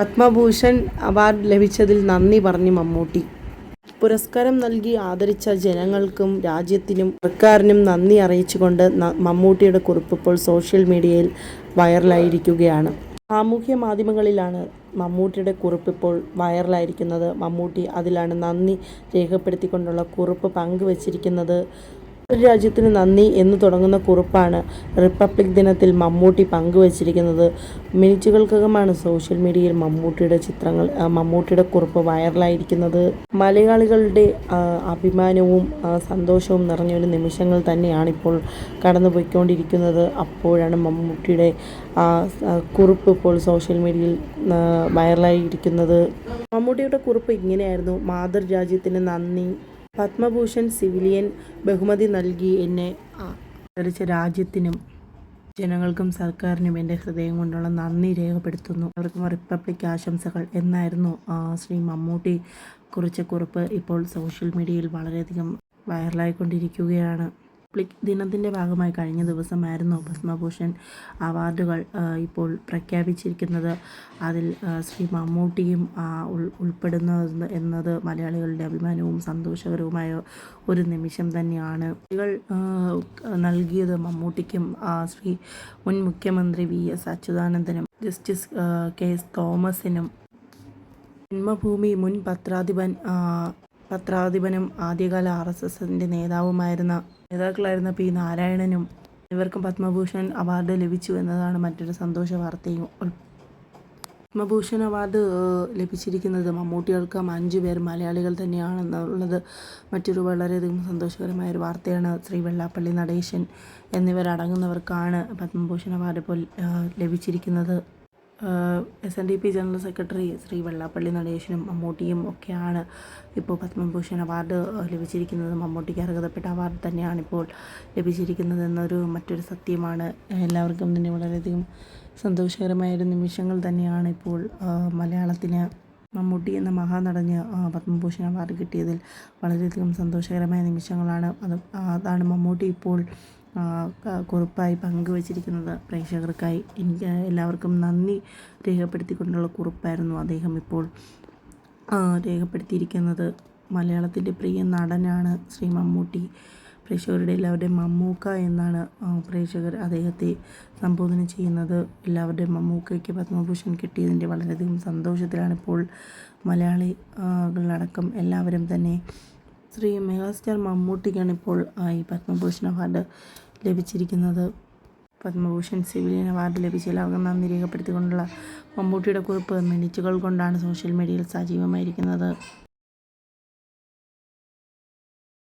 Padma Bhushan award ലഭിച്ചതിൽ നന്ദി പറഞ്ഞു മമ്മൂട്ടി. പുരസ്കാരം നൽകി ആദരിച്ച ജനങ്ങൾക്കും രാജ്യത്തിനും സർക്കാരിനും നന്ദി അറിയിച്ചുകൊണ്ട് മമ്മൂട്ടിയുടെ കുറിപ്പ് ഇപ്പോൾ സോഷ്യൽ മീഡിയയിൽ വൈറലായിരിക്കുകയാണ്. സാമൂഹ്യ മാധ്യമങ്ങളിലാണ് മമ്മൂട്ടിയുടെ കുറിപ്പ് ഇപ്പോൾ വൈറലായിരിക്കുന്നത്. മമ്മൂട്ടി അതിലാണ് നന്ദി രേഖപ്പെടുത്തിക്കൊണ്ടുള്ള കുറിപ്പ് പങ്കുവച്ചിരിക്കുന്നത്. ഒരു രാജ്യത്തിന് നന്ദി എന്ന് തുടങ്ങുന്ന കുറിപ്പാണ് റിപ്പബ്ലിക് ദിനത്തിൽ മമ്മൂട്ടി പങ്കുവച്ചിരിക്കുന്നത്. മിനിറ്റുകൾക്കകമാണ് സോഷ്യൽ മീഡിയയിൽ മമ്മൂട്ടിയുടെ ചിത്രങ്ങൾ മമ്മൂട്ടിയുടെ കുറിപ്പ് വൈറലായിരിക്കുന്നത്. മലയാളികളുടെ അഭിമാനവും സന്തോഷവും നിറഞ്ഞൊരു നിമിഷങ്ങൾ തന്നെയാണ് ഇപ്പോൾ കടന്നു പോയിക്കൊണ്ടിരിക്കുന്നത് അപ്പോഴാണ് മമ്മൂട്ടിയുടെ കുറിപ്പ് ഇപ്പോൾ സോഷ്യൽ മീഡിയയിൽ വൈറലായിരിക്കുന്നത്. മമ്മൂട്ടിയുടെ കുറിപ്പ് ഇങ്ങനെയായിരുന്നു. മാതൃരാജ്യത്തിന് നന്ദി പത്മഭൂഷൺ സിവിലിയൻ ബഹുമതി നൽകി എന്നെ ആദരിച്ച രാജ്യത്തിനും ജനങ്ങൾക്കും സർക്കാരിനും എന്റെ ഹൃദയം കൊണ്ടുള്ള നന്ദി രേഖപ്പെടുത്തുന്നു. അവർക്കും റിപ്പബ്ലിക് ആശംസകൾ. എന്നായിരുന്നു ശ്രീ മമ്മൂട്ടി കുറിച്ച കുറിപ്പ്. ഇപ്പോൾ സോഷ്യൽ മീഡിയയിൽ വളരെയധികം വൈറലായിക്കൊണ്ടിരിക്കുകയാണ്. റിപ്പബ്ലിക് ദിനത്തിന്റെ ഭാഗമായി കഴിഞ്ഞ ദിവസമായിരുന്നു പത്മഭൂഷൺ അവാർഡുകൾ ഇപ്പോൾ പ്രഖ്യാപിച്ചിരിക്കുന്നത്. അതിൽ ശ്രീ മമ്മൂട്ടിയും ഉൾപ്പെടുന്നു എന്ന് എന്നത് മലയാളികളുടെ അഭിമാനവും സന്തോഷകരവുമായ ഒരു നിമിഷം തന്നെയാണ്. കുട്ടികൾ നൽകിയത് മമ്മൂട്ടിക്കും ശ്രീ മുൻ മുഖ്യമന്ത്രി വി. എസ്. അച്യുതാനന്ദനും ജസ്റ്റിസ് കെ. എസ്. തോമസിനും. ജന്മഭൂമി മുൻ പത്രാധിപൻ പത്രാധിപനും ആദ്യകാല ആർ. എസ്. എസിന്റെ നേതാവുമായിരുന്ന നേതാക്കളായിരുന്ന പി നാരായണനും ഇവർക്കും പത്മഭൂഷൺ അവാർഡ് ലഭിച്ചു എന്നതാണ് മറ്റൊരു സന്തോഷ വാർത്തയും. പത്മഭൂഷൺ അവാർഡ് ലഭിച്ചിരിക്കുന്നത് മമ്മൂട്ടികൾക്കും അഞ്ചു പേർ മലയാളികൾ തന്നെയാണെന്നുള്ളത് മറ്റൊരു വളരെയധികം സന്തോഷകരമായ ഒരു വാർത്തയാണ്. ശ്രീ വെള്ളാപ്പള്ളി നടേശൻ എന്നിവരടങ്ങുന്നവർക്കാണ് പത്മഭൂഷൺ അവാർഡ് ഇപ്പോൾ ലഭിച്ചിരിക്കുന്നത്. S N D P general secretary Shri Vellappally നടേശനും മമ്മൂട്ടിയും ഒക്കെയാണ് ഇപ്പോൾ പത്മഭൂഷൺ അവാർഡ് ലഭിച്ചിരിക്കുന്നത്. മമ്മൂട്ടിക്ക് അർഹതപ്പെട്ട അവാർഡ് തന്നെയാണ് ഇപ്പോൾ ലഭിച്ചിരിക്കുന്നത് എന്നൊരു മറ്റൊരു സത്യമാണ്. എല്ലാവർക്കും തന്നെ വളരെയധികം സന്തോഷകരമായ ഒരു നിമിഷങ്ങൾ തന്നെയാണ് ഇപ്പോൾ മലയാളത്തിന് മമ്മൂട്ടി എന്ന മഹാനടഞ്ഞ് പത്മഭൂഷൺ അവാർഡ് കിട്ടിയതിൽ വളരെയധികം സന്തോഷകരമായ നിമിഷങ്ങളാണ്. അത് അതാണ് മമ്മൂട്ടി ഇപ്പോൾ കുറിപ്പായി പങ്കുവച്ചിരിക്കുന്നത് പ്രേക്ഷകർക്കായി എനിക്ക് എല്ലാവർക്കും നന്ദി രേഖപ്പെടുത്തിക്കൊണ്ടുള്ള കുറിപ്പായിരുന്നു അദ്ദേഹം ഇപ്പോൾ രേഖപ്പെടുത്തിയിരിക്കുന്നത്. മലയാളത്തിന്റെ പ്രിയ നടനാണ് ശ്രീ മമ്മൂട്ടി. പ്രേക്ഷകരുടെ എല്ലാവരുടെയും മമ്മൂക്ക എന്നാണ് പ്രേക്ഷകർ അദ്ദേഹത്തെ സംബോധന ചെയ്യുന്നത്. എല്ലാവരുടെയും മമ്മൂക്കയ്ക്ക് പത്മഭൂഷൺ കിട്ടിയതിന്റെ വളരെയധികം സന്തോഷത്തിലാണ് ഇപ്പോൾ മലയാളികളടക്കം എല്ലാവരും തന്നെ. ശ്രീ മെഗാസ്റ്റാർ മമ്മൂട്ടിക്കാണ് ഇപ്പോൾ ഈ പത്മഭൂഷൺ അവാർഡ് ലഭിച്ചിരിക്കുന്നത്. പത്മഭൂഷൺ സിവിലിയൻ അവാർഡ് ലഭിച്ച എല്ലാവർക്കും നന്ദി രേഖപ്പെടുത്തിക്കൊണ്ടുള്ള മമ്മൂട്ടിയുടെ കുറിപ്പ് മിനിറ്റുകൾ കൊണ്ടാണ് സോഷ്യൽ മീഡിയയിൽ സജീവമായിരിക്കുന്നത്.